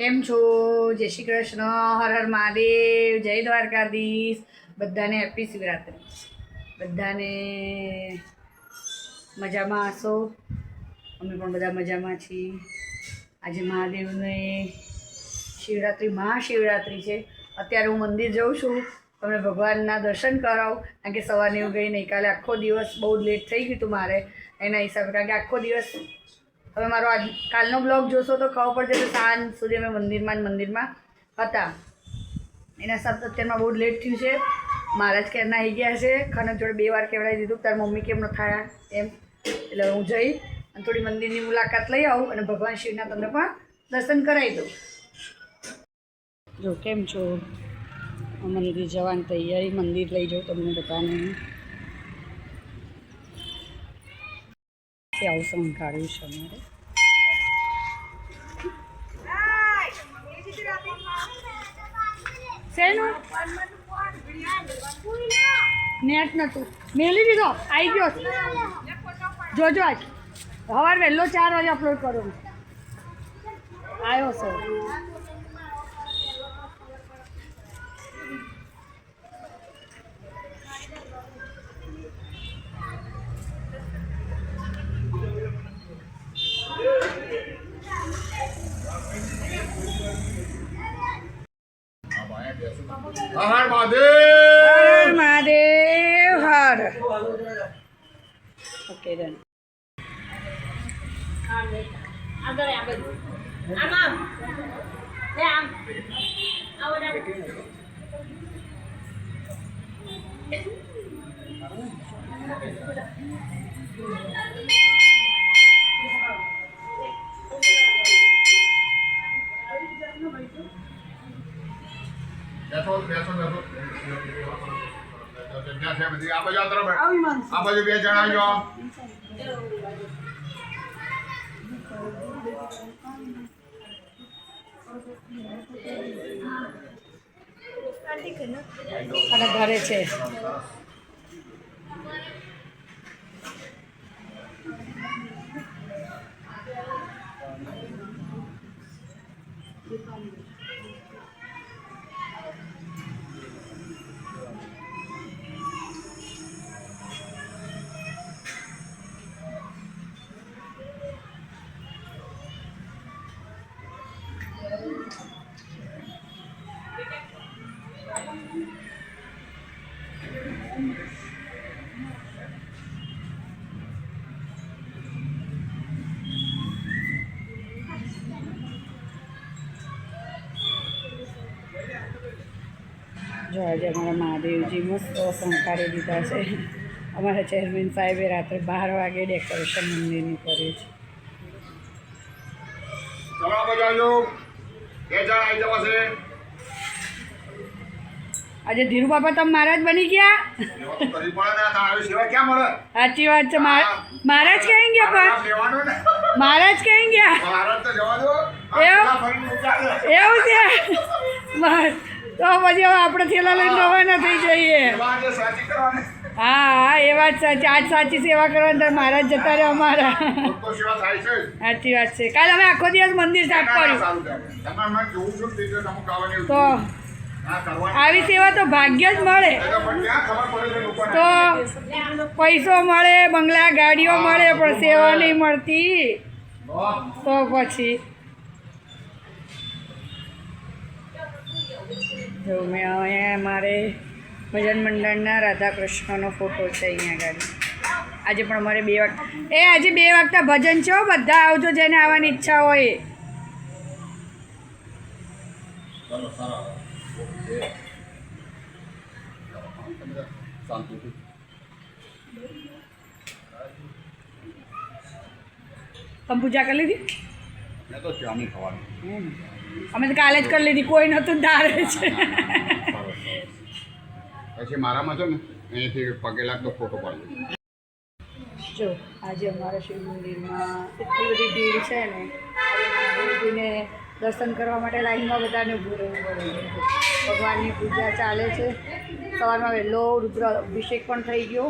કેમ છો? જય શ્રી કૃષ્ણ. હર હર મહાદેવ. જય દ્વારકાધીશ. બધાને હેપી શિવરાત્રી. બધાને મજામાં હશો? અમે પણ બધા મજામાં છીએ. આજે મહાદેવને શિવરાત્રિ, મહાશિવરાત્રિ છે. અત્યારે હું મંદિર જાઉં છું. તમને ભગવાનના દર્શન કરાવું. કારણ કે સવારની હું ગઈ નહીં. કાલે આખો દિવસ બહુ લેટ થઈ ગયું હતું મારે. એના હિસાબે કારણ કે આખો દિવસ હવે મારો આજ કાલનો બ્લોગ જોશો તો ખબર પડશે કે સાંજ સુધી અમે મંદિરમાં મંદિરમાં હતા. એના હિસાબે અત્યારમાં બહુ લેટ થયું છે. મારા જ કેરના આવી ગયા છે. ખનક જોડે બે વાર કહેવડાવી દીધું તાર મમ્મી કેમ ન થયા એમ. એટલે હું જઈ અને થોડી મંદિરની મુલાકાત લઈ આવું અને ભગવાન શિવના તમને પણ દર્શન કરાવી દઉં. જો, કેમ છો? મંદિર જવાની તૈયારી, મંદિર લઈ જાઉં તમને બધાને. કે આવું સંકાળ્યું છે અમારે. શેનું? નેટ નતું. મેલી દીધો. આવી ગયો જોજો આજ. સવાર વહેલો ચાર વાગે અપલોડ કરો. આવ્યો સર હર મહાદેવ! મહાદેવ હર. ઓકે ડન બેસો બેસો બેસો જગ્યા છે બધી. આ બાજુ તરફ. આ બાજુ બે જણા આવી. જાઓ ઘરે છે. જો આજે અમારા મહાદેવજી મસ્ત શણગારી દીધા છે. અમારા ચેરમેન સાહેબે રાત્રે બાર વાગે ડેકોરેશન મંદિરની કર્યું છે ચલો આ બાજુ આવજો બે જણા આવી જવા છે આજે ધીરુ બાપા તમે મહારાજ બની ગયા. સાચી વાત છે મહા- મહારાજ કહી ગયા પણ? મહારાજ ક્યાં ગયા. એવું? છે? તો પછી હવે આપણે થેલા લઈને રવાના થઈ જઈએ. જે હા હા એ વાત સાચી. આજ સાચી સેવા કરવાની તો મહારાજ જતા રહે અમારા. સાચી વાત છે. કાલે અમે આખો દિવસ મંદિર સાફ કર્યું. તે. આવી સેવા તો ભાગ્ય જ મળે. તો પૈસો મળે, બંગલા ગાડીઓ મળે, પણ સેવા નહીં મળતી. તો પછી. જો મેં અહીંયા મારે ભજન મંડળના રાધા કૃષ્ણનો ફોટો છે અહીંયા આગળ. આજે પણ અમારે બે વાગ એ આજે બે વાગતા ભજન છે બધા આવજો જેને આવવાની ઈચ્છા હોય. શાંતિથી તમે પૂજા કરી લીધી મેં તો જામી ખાવાનું અમે તો કાલે જ કરી લીધી કોઈ નહોતું ધારે છે પછી મારામાં છે ને અહીંથી પગે લાગતો ફોટો પાડજો જો આજે અમારા શિવ મંદિરમાં એટલી બધી ભીડ છે ને દર્શન કરવા માટે લાઈનમાં બધાને ઊભું રહેવું પડે ભગવાનની પૂજા ચાલે છે. સવારમાં વહેલો રુદ્ર અભિષેક પણ થઈ ગયો.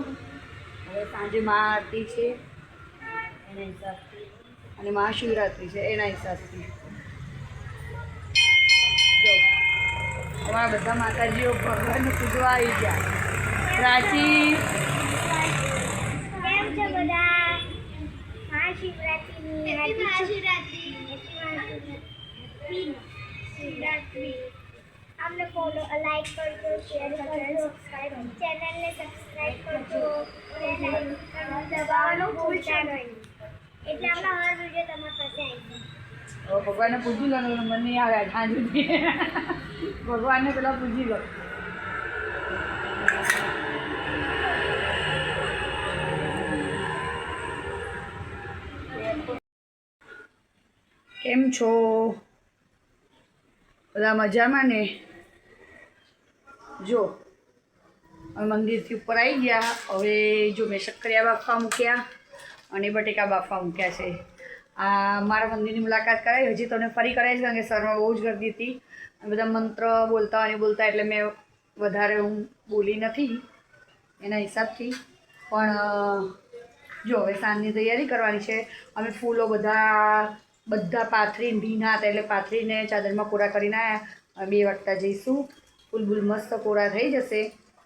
હવે સાંજે મા આરતી છે. એના હિસાબથી અને મહાશિવરાત્રિ છે. એના હિસાબથી અમારા બધા માતાજીઓ ભગવાનને પૂજવા આવી ગયા. પ્રાચી કેમ છો બધા મહાશિવરાત્રિની હાર્દિક મહાશિવરાત્રિ શિવરાત્રિ અમને ફોલો લાઈક કરજો શેર કરજો ચેનલને સબસ્ક્રાઇબ કરજો બેલ આઇકન દબાવવાનું ભૂલતા નહીં એટલે આપણા હર વીડિયો તમારા પાસે આવી ભગવાનને લો મને નહીં આવે સાંજ સુધી. ભગવાનને પેલા પૂજી લો. કેમ છો? બધા મજામાં ને? જો મંદિરથી ઉપર આવી ગયા. હવે જો મેં શક્કરિયા બાફવા મૂક્યા અને બટેકા બાફવા મૂક્યા છે. આ મારા મંદિરની મુલાકાત કરાવી હજી તમને ફરી કરાવીશ કારણ કે સરમાં બહુ જ ગરદી હતી. બધા મંત્ર બોલતા અને બોલતા એટલે મેં વધારે હું બોલી નથી એના હિસાબથી. પણ જો, હવે સાંજની તૈયારી કરવાની છે. અમે ફૂલો બધા બધા પાથરીને ભીના હતા એટલે પાથરીને ચાદરમાં કોરા કરીને બે વાગતા જઈશું. ફૂલ બૂલ મસ્ત કોરા થઈ જશે.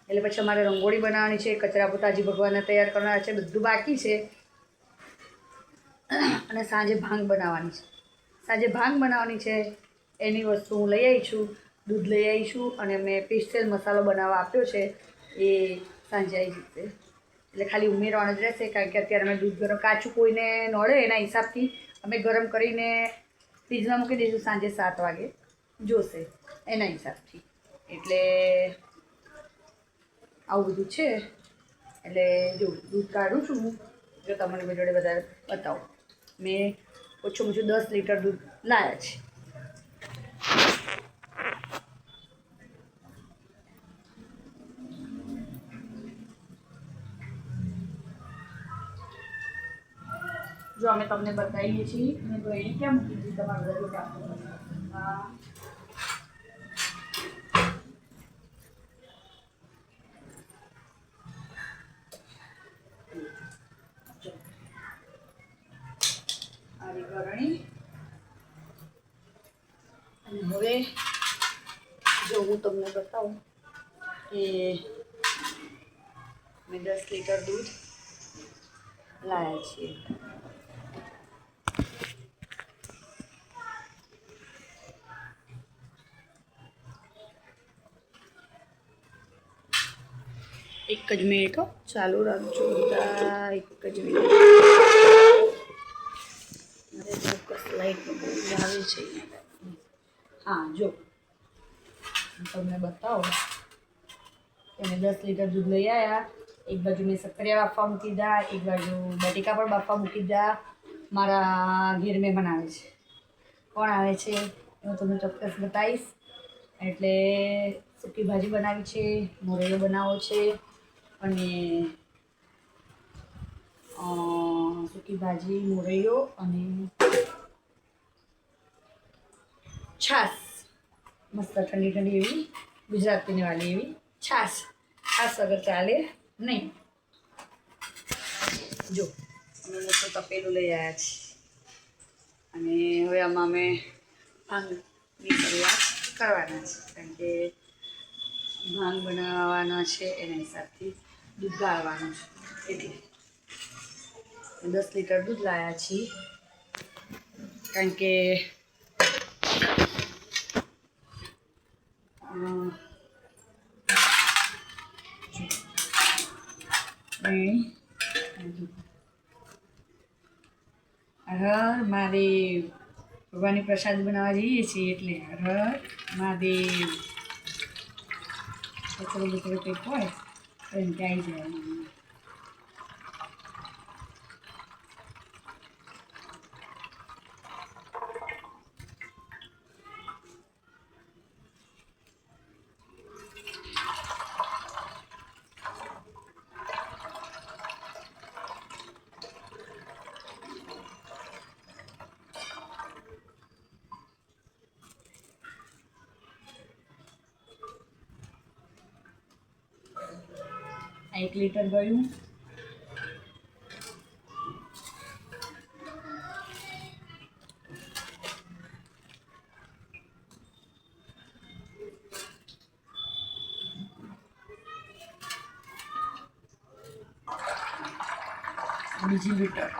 એટલે પછી અમારે રંગોળી બનાવવાની છે. કચરા પોતાજી ભગવાનને તૈયાર કરવાના છે. બધું બાકી છે. અને સાંજે ભાંગ બનાવવાની છે. સાંજે ભાંગ બનાવવાની છે, એની વસ્તુ હું લઈ આવી છું, દૂધ લઈ આવી છું અને મેં પિસ્ટેલ મસાલો બનાવવા આપ્યો છે, એ સાંજે આવી જશે એટલે ખાલી ઉમેરવાનું જ રહેશે, કારણ કે અત્યારે અમે દૂધ ગરમ કાચું કોઈને નડે એના હિસાબથી અમે ગરમ કરીને ફ્રીજમાં મૂકી દઈશું સાંજે સાત વાગે, જોશે એના હિસાબથી. એટલે આવું બધું છે. એટલે જો દૂધ કાઢું છું હું, જો તમને મેં જોડે બધા બતાવું. મેં ઓછું ઓછું દસ લીટર દૂધ લાવ્યા છે. જો અમે તમને બતાવીએ છીએ અને તો એની ક્યાં મૂકી દીધી? તમારા બધા ગરણી અને હવે જો હું તમને બતાવું કે મેં દસ લીટર દૂધ લાયા છીએ. એક જ મિનિટ ચાલુ રાખજો એક જ મિનિટ લાઈટ બહુ આવે છે. હા, જો. તમને બતાવો. એને દસ લીટર દૂધ લઈ આવ્યા એક બાજુ મેં સક્કરિયા બાફવા મૂકી દીધા, એક બાજુ બટેકા પણ બાફવા મૂકી દીધા. મારા ઘેર મહેમાન આવે છે. કોણ આવે છે હું તમને ચોક્કસ બતાવીશ. એટલે સૂકી ભાજી બનાવી છે મોરેલો બનાવો છે અને સૂકી ભાજી, મોરૈયો અને છાશ મસ્ત ઠંડી ઠંડી એવી ગુજરાતીને વાળી એવી. છાશ છાશ વગર ચાલે નહીં. જો અમે મોટું તપેલું લઈ આવ્યા છીએ અને હવે આમાં અમે ભાંગની શરૂઆત કરવાના છે. કારણ કે ભાંગ બનાવવાના છે એના હિસાબથી દૂધ ગાળવાનું છે. એટલે દસ લીટર દૂધ લાવ્યા છીએ. કારણ કે હર મહાદેવ. ભગવાનની પ્રસાદ બનાવવા જઈએ છીએ એટલે હર મહાદેવ. કચરો બચરો કંઈક હોય, તો કે આવી જાય એક લીટર ગયું બીજી લીટર.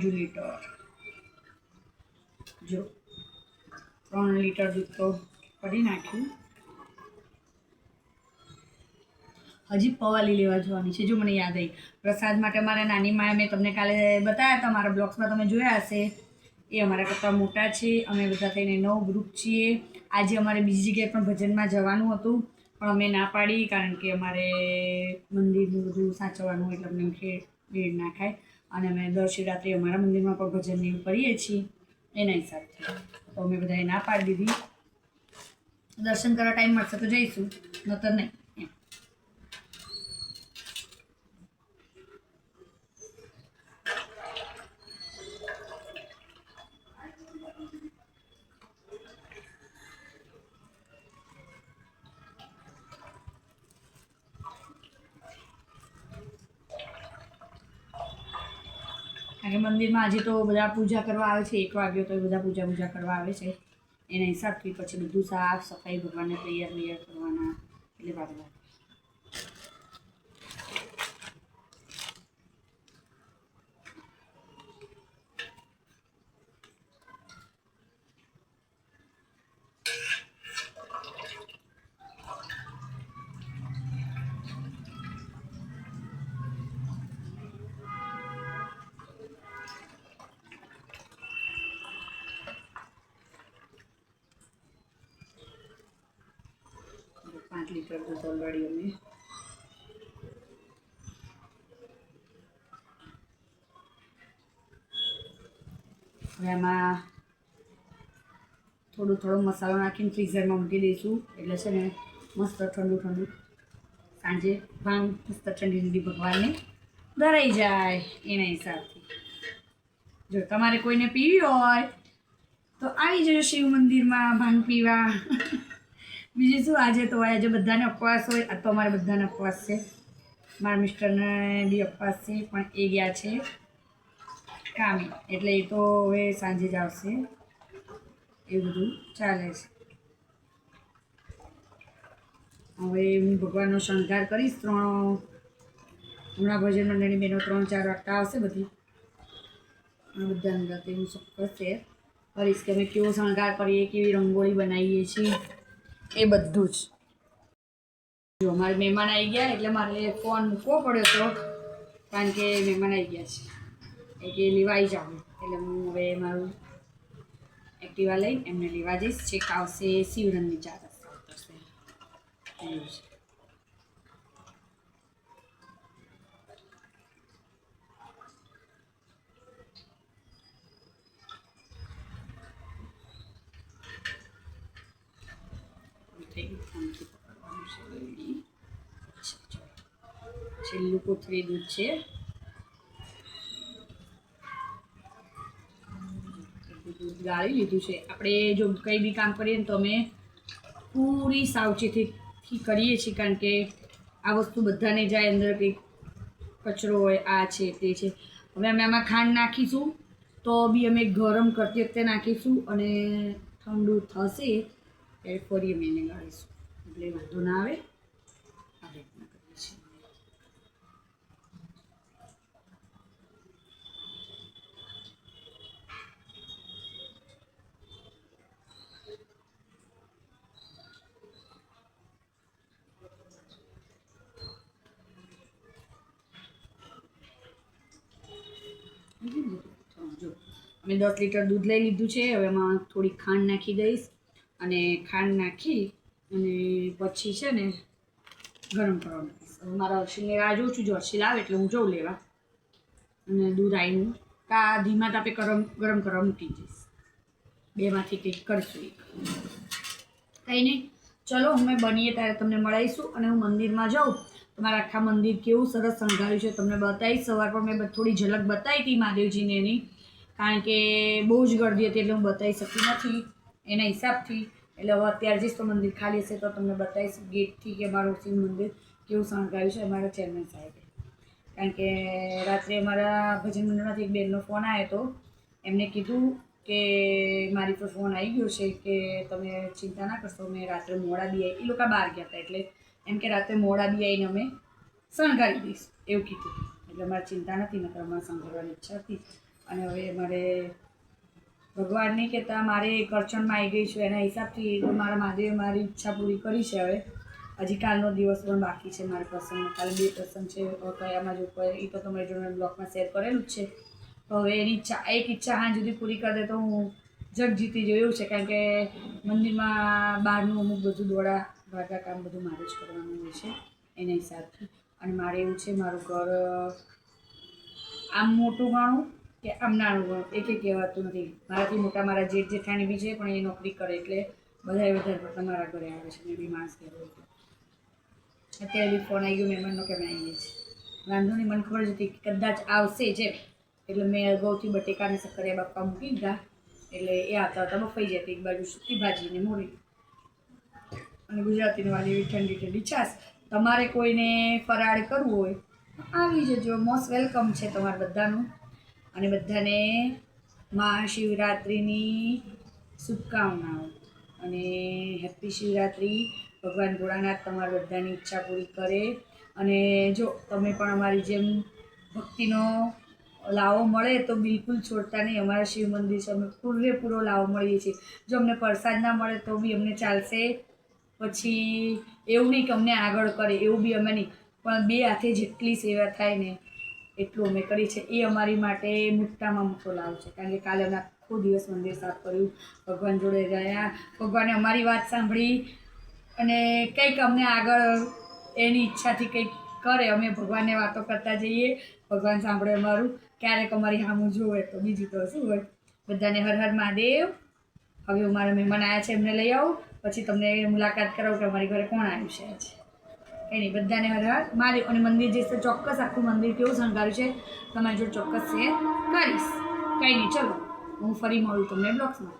લીટર. જો, ત્રણ લીટર દૂધ તો કરી નાખ્યું. હજી પવાલી લેવા જવાની છે, જો મને યાદ આવી. પ્રસાદ માટે મારા નાની માએ મેં તમને કાલે બતાવ્યા હતા મારા બ્લોગ્સમાં તમે જોયા હશે. એ અમારા કરતાં મોટા છે, અમે બધા થઈને નવ ગ્રુપ છીએ. આજે અમારે બીજી જગ્યાએ પણ ભજનમાં જવાનું હતું, પણ અમે ના પાડી કારણ કે અમારે મંદિરનું બધું સાચવવાનું એટલે અમને ખેડ ના ખાય. અને અમે દર શિવરાત્રિ અમારા મંદિરમાં પણ ભજન એવું કરીએ છીએ. એના હિસાબથી તો અમે બધાએ ના પાડી દીધી. દર્શન કરવા ટાઈમ મળશે તો જઈશું, નતર નહીં એમ કારણ કે મંદિરમાં આજે તો બધા પૂજા કરવા આવે છે, એક વાગ્યો તો બધા પૂજા પૂજા કરવા આવે છે. એના હિસાબથી પછી બધું સાફ સફાઈ ભગવાનને તૈયાર વૈયાર કરવાના, એટલે વાર લીટર દૂધ ઓલરેડી અમે. હવે થોડું થોડો મસાલો નાખીને ફ્રીઝરમાં મૂકી દઈશું. એટલે છે ને મસ્ત ઠંડુ ઠંડુ. સાંજે ભાંગ મસ્ત ઠંડી ઠંડી ભગવાનને ધરાઈ જાય એના હિસાબથી. જો તમારે કોઈને પીવી હોય તો આવી જજો શિવ મંદિરમાં ભાંગ પીવા. બીજું શું આજે તો આજે બધાને ઉપવાસ હોય. આ તો અમારે બધાને ઉપવાસ છે. મારા મિસ્ટરને બી ઉપવાસ છે, પણ એ ગયા છે કામે. એટલે એ તો હવે સાંજે જ આવશે. એ બધું ચાલે છે. હવે હું ભગવાનનો શણગાર કરીશ ત્રણ. હમણાં ભજન મંડળની બહેનો ત્રણ ચાર વાગતા આવશે બધી. આ બધા અંગાતે હું ચોક્કસ શેર કરીશ કે અમે કેવો શણગાર કરીએ, કેવી રંગોળી બનાવીએ છીએ. એ બધું જ. જો, મારે મહેમાન આવી ગયા એટલે મારે ફોન મૂકવો પડ્યો હતો કારણ કે મહેમાન આવી ગયા છે. એ કે લેવા આવી જાઉં. એટલે હું હવે મારું એક્ટિવા લઈ એમને લેવા જઈશ. છેક આવશે શિવરંગની ચાર રસ્તા ઉતરશે એવું છે. છેલ્લું કોથળી દૂધ ગાળી લીધું છે આપણે જો કંઈ બી કામ કરીએ ને તો અમે પૂરી સાવચેતીથી કરીએ છીએ, કારણ કે આ વસ્તુ બધાને જાય અંદર કંઈક કચરો હોય, આ છે, તે છે. હવે અમે આમાં ખાંડ નાખીશું, તો બી અમે ગરમ કરતી વખતે નાખીશું અને ઠંડુ થશે ત્યારે ફરી અમે ગાળીશું એટલે વાંધો ના આવે. આ રીતના કરીએ છીએ. અમે દસ લીટર દૂધ લઈ લીધું છે. હવે એમાં થોડી ખાંડ નાખી દઈશ. અને ખાંડ નાખી અને પછી છે ને ગરમ કરવાનું મારા અર્શિલને રાહ જોઉં છું, જો અર્શિલ આવે એટલે હું જઉં લેવા. અને દૂધ આવીને કા ધીમા તાપે ગરમ ગરમ કરવા મૂકી દઈશ. બેમાંથી કંઈક કરશું એક. કંઈ નહીં. ચલો, અમે બનીએ ત્યારે તમને મળાવીશું અને હું મંદિરમાં જાઉં. તો મારા આખા મંદિર કેવું સરસ શણગાર્યું છે, તમને બતાવીશ. સવાર પર મેં થોડી ઝલક બતાવી હતી મહાદેવજીને એની. કારણ કે બહુ જ ગરદી હતી એટલે હું બતાવી શકી નથી. એના હિસાબથી, એટલે હવે અત્યારે જઈશ તો મંદિર ખાલી હશે તો તમને બતાવીશ ગેટથી કે મારું શિવ મંદિર કેવું શણગાર્યું છે અમારા ચેરમેન સાહેબે. કારણ કે રાત્રે અમારા ભજન મંડળમાંથી એક બેનનો ફોન આવ્યો હતો એમને કીધું કે મારી પર ફોન આવી ગયો છે કે તમે ચિંતા ના કરશો મેં રાત્રે મોડા બી આવી એ લોકો બહાર ગયા હતા એટલે એમ કે રાત્રે મોડા બી આવીને અમે શણગારી દઈશ, એવું કીધું. એટલે મારે ચિંતા નથી, નકર અમારે શણગારવાની ઈચ્છા હતી. અને હવે મારે ભગવાન નહીં કહેતા, મારે એક અડચણમાં આવી ગઈ છું, એના હિસાબથી મારા મહાદેવે મારી ઈચ્છા પૂરી કરી છે હવે. હજી કાલનો દિવસ પણ બાકી છે મારા પ્રસંગ કાલે બે પ્રસંગ છે કયામાં જો એ તો તમારી જોડે બ્લોગમાં શેર કરેલું જ છે. હવે એની ઈચ્છા, એક ઈચ્છા હા સુધી પૂરી કરી દે તો હું જગ જીતી જોયું છે, કારણ કે મંદિરમાં બહારનું અમુક બધું દોડા ભાગા કામ બધું મારે જ કરવાનું હોય છે એના હિસાબથી. અને મારે એવું છે, મારું ઘર આમ મોટું ગણું કે આમ નાનું ગણું એ કંઈ કહેવાતું નથી. મારાથી મોટા મારા જેઠ જેઠાણી બી છે, પણ એ નોકરી કરે, એટલે બધાએ વધારે પણ તમારા ઘરે આવે છે બી માણસ કહેવાય અત્યારે બી ફોન આવી ગયો, મહેમાનનો કે મેં આવીએ છીએ વાંધો નહીં, મને ખબર જ હતી કે કદાચ આવશે જ એટલે મેં અગાઉથી બટેકાને સક્કરિયા બાપા મૂકી દીધા. એટલે એ આવતા આવતા બફાઈ જતી, એક બાજુ સૂકી ભાજી ને મોરી. અને ગુજરાતીની વાળી એવી ઠંડી ઠંડી છાશ. તમારે કોઈને ફરાળ કરવું હોય આવી જજો. મોસ્ટ વેલકમ છે તમારે બધાનું. અને બધાને મહાશિવરાત્રિની શુભકામનાઓ. અને હેપી શિવરાત્રિ. ભગવાન ભોળાનાથ તમારી બધાની ઈચ્છા પૂરી કરે. અને જો તમે પણ અમારી જેમ ભક્તિનો લાવો મળે તો બિલકુલ છોડતા નહીં. અમારા શિવ મંદિર છે, અમે પૂરેપૂરો લાવો મળીએ છીએ. જો અમને પ્રસાદ ના મળે તો બી અમને ચાલશે. પછી એવું નહીં કે અમને આગળ કરે, એવું બી અમે નહીં. પણ બે હાથે જેટલી સેવા થાય ને એટલું અમે કરી છે એ અમારી માટે મોટામાં મોટો લાભ છે. કારણ કે કાલે અમે આખો દિવસ મંદિર સાફ કર્યું. ભગવાન જોડે ગયા ભગવાને અમારી વાત સાંભળી અને કંઈક અમને આગળ એની ઈચ્છાથી કંઈક કરે. અમે ભગવાનને વાતો કરતા જઈએ. ભગવાન સાંભળે અમારું. ક્યારેક અમારી હામું જોવે તો બીજું તો શું હોય. બધાને હર હર મહાદેવ. હવે મારા મહેમાન આવ્યા છે, એમને લઈ આવું. પછી તમને મુલાકાત કરાવું કે અમારી ઘરે કોણ આવ્યું છે નહીં બધાને હરહર હર મહાદેવ અને મંદિર જે છે, ચોક્કસ આખું મંદિર કેવું શણગાર્યું છે, તમારી જોડે ચોક્કસ શેર કરીશ. કંઈ નહીં, ચલો, હું ફરી મળું તમને બ્લોગ્સમાં.